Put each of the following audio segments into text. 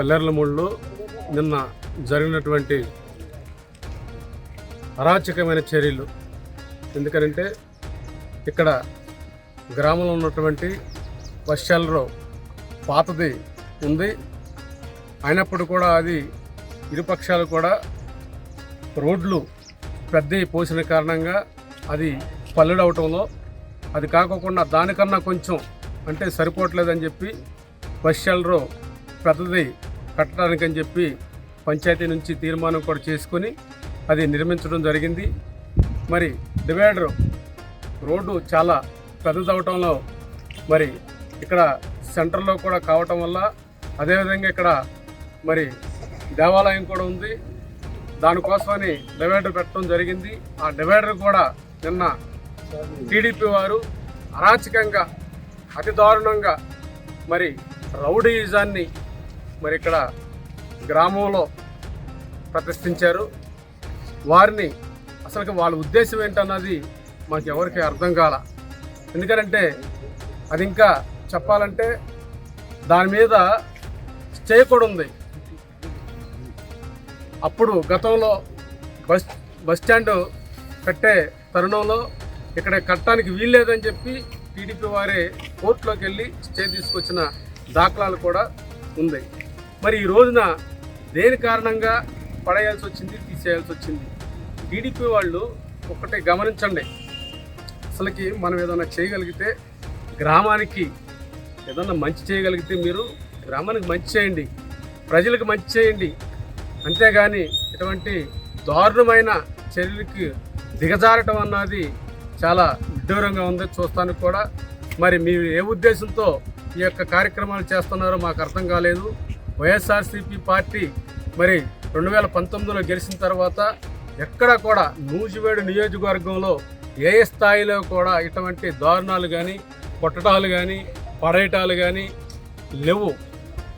పల్లెర్లమూడిలో నిన్న జరిగినటువంటి అరాచకమైన చర్యలు. ఎందుకంటే ఇక్కడ గ్రామంలో ఉన్నటువంటి వర్షాలలో పాతది ఉంది. అయినప్పుడు కూడా అది ఇరుపక్షాలు కూడా రోడ్లు పెద్దవి పోసిన కారణంగా అది పల్లెడవటంలో అది కాకోకుండా దానికన్నా కొంచెం అంటే సరిపోవట్లేదని చెప్పి వర్షాలలో పెద్దది కట్టడానికని చెప్పి పంచాయతీ నుంచి తీర్మానం కూడా చేసుకొని అది నిర్మించడం జరిగింది. మరి డివైడర్ రోడ్డు చాలా పెద్దదవటంలో మరి ఇక్కడ సెంటర్లో కూడా కావటం వల్ల అదేవిధంగా ఇక్కడ మరి దేవాలయం కూడా ఉంది. దానికోసమని డివైడర్ పెట్టడం జరిగింది. ఆ డివైడర్ కూడా నిన్న టీడీపీ వారు అరాచకంగా అతి దారుణంగా మరి రౌడీయిజాన్ని మరి ఇక్కడ గ్రామంలో ప్రతిష్ఠించారు. వారిని అసలు వాళ్ళ ఉద్దేశం ఏంటన్నది మాకు ఎవరికి అర్థం కాల. ఎందుకంటే అది ఇంకా చెప్పాలంటే దాని మీద స్టే కూడా ఉంది. అప్పుడు గతంలో బస్ బస్ స్టాండ్ కట్టే తరుణంలో ఇక్కడ కట్టడానికి వీల్లేదని చెప్పి టీడీపీ వారే కోర్టులోకి వెళ్ళి స్టే తీసుకొచ్చిన దాఖలాలు కూడా ఉంది. మరి ఈ రోజున దేని కారణంగా పడేయాల్సి వచ్చింది తీసేయాల్సి వచ్చింది? టీడీపీ వాళ్ళు ఒక్కటే గమనించండి. అసలుకి మనం ఏదైనా చేయగలిగితే గ్రామానికి ఏదన్నా మంచి చేయగలిగితే మీరు గ్రామానికి మంచి చేయండి. ప్రజలకు మంచి చేయండి. అంతేగాని ఇటువంటి దారుణమైన చర్యలకి దిగజారటం అన్నది చాలా విడ్డూరంగా ఉంది చూస్తానికి కూడా. మరి మీరు ఏ ఉద్దేశంతో ఈ యొక్క కార్యక్రమాలు చేస్తున్నారో మాకు అర్థం కాలేదు. వైఎస్ఆర్సీపీ పార్టీ మరి రెండు వేల పంతొమ్మిదిలో గెలిచిన తర్వాత ఎక్కడ కూడా నూజివేడు నియోజకవర్గంలో ఏ స్థాయిలో కూడా ఇటువంటి దారుణాలు కానీ కొట్టడాలు కానీ పడేయటాలు కానీ లేవు.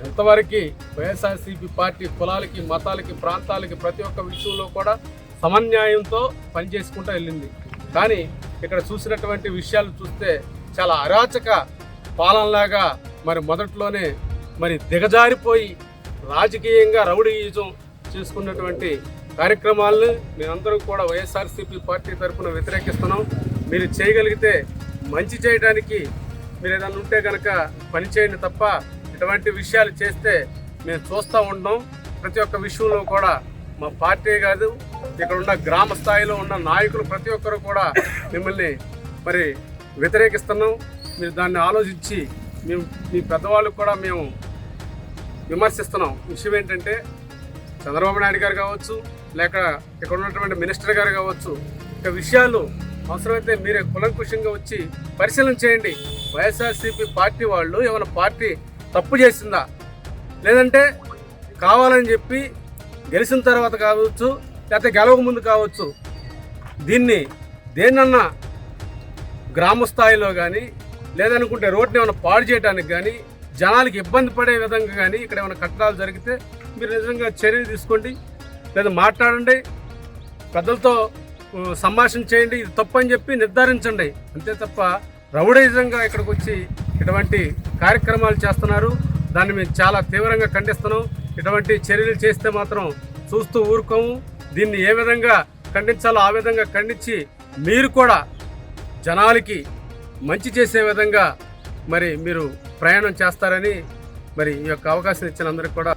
ఎంతవరకు వైఎస్ఆర్సీపీ పార్టీ కులాలకి మతాలకి ప్రాంతాలకి ప్రతి ఒక్క విషయంలో కూడా సమన్యాయంతో పనిచేసుకుంటూ వెళ్ళింది. కానీ ఇక్కడ చూసినటువంటి విషయాలు చూస్తే చాలా అరాచక పాలనలాగా మరి మొదట్లోనే మరి దిగజారిపోయి రాజకీయంగా రౌడీయుజం చేసుకున్నటువంటి కార్యక్రమాలను మేమందరం కూడా వైఎస్ఆర్సీపీ పార్టీ తరఫున వ్యతిరేకిస్తున్నాం. మీరు చేయగలిగితే మంచి చేయడానికి మీరు ఏదైనా ఉంటే కనుక పని చేయండి తప్ప ఇటువంటి విషయాలు చేస్తే మేము చూస్తూ ఉన్నాం ప్రతి ఒక్క విషయంలో కూడా మా పార్టీ కాదు ఇక్కడ ఉన్న గ్రామ స్థాయిలో ఉన్న నాయకులు ప్రతి ఒక్కరు కూడా మిమ్మల్ని మరి వ్యతిరేకిస్తున్నాం. మీరు దాన్ని ఆలోచించి మేము మీ పెద్దవాళ్ళకు కూడా మేము విమర్శిస్తున్నాం. విషయం ఏంటంటే చంద్రబాబు నాయుడు గారు కావచ్చు లేక ఇక్కడ ఉన్నటువంటి మినిస్టర్ గారు కావచ్చు ఇక విషయాలు అవసరమైతే మీరే కులంకుషంగా వచ్చి పరిశీలన చేయండి. వైఎస్ఆర్సీపీ పార్టీ వాళ్ళు ఏమైనా పార్టీ తప్పు చేసిందా? లేదంటే కావాలని చెప్పి గెలిచిన తర్వాత కావచ్చు లేకపోతే గెలవక ముందు కావచ్చు దీన్ని దేన్నన్నా గ్రామ స్థాయిలో కానీ లేదనుకుంటే రోడ్ని ఏమైనా పాడు చేయడానికి కానీ జనాలకి ఇబ్బంది పడే విధంగా కానీ ఇక్కడ ఏమైనా కట్టడాలు జరిగితే మీరు నిజంగా చర్యలు తీసుకోండి. లేదా మాట్లాడండి. పెద్దలతో సంభాషణ చేయండి. ఇది తప్పు అని చెప్పి నిర్ధారించండి. అంతే తప్ప రౌడైజంగా ఇక్కడికి వచ్చి ఇటువంటి కార్యక్రమాలు చేస్తున్నారు. దాన్ని మేము చాలా తీవ్రంగా ఖండిస్తున్నాం. ఇటువంటి చర్యలు చేస్తే మాత్రం చూస్తూ ఊరుకోము. దీన్ని ఏ విధంగా ఖండించాలో ఆ విధంగా ఖండించి మీరు కూడా జనాలకి మంచి చేసే విధంగా మరి మీరు ప్రయాణం చేస్తారని మరి ఈ యొక్క అవకాశం ఇచ్చిన అందరికి కూడా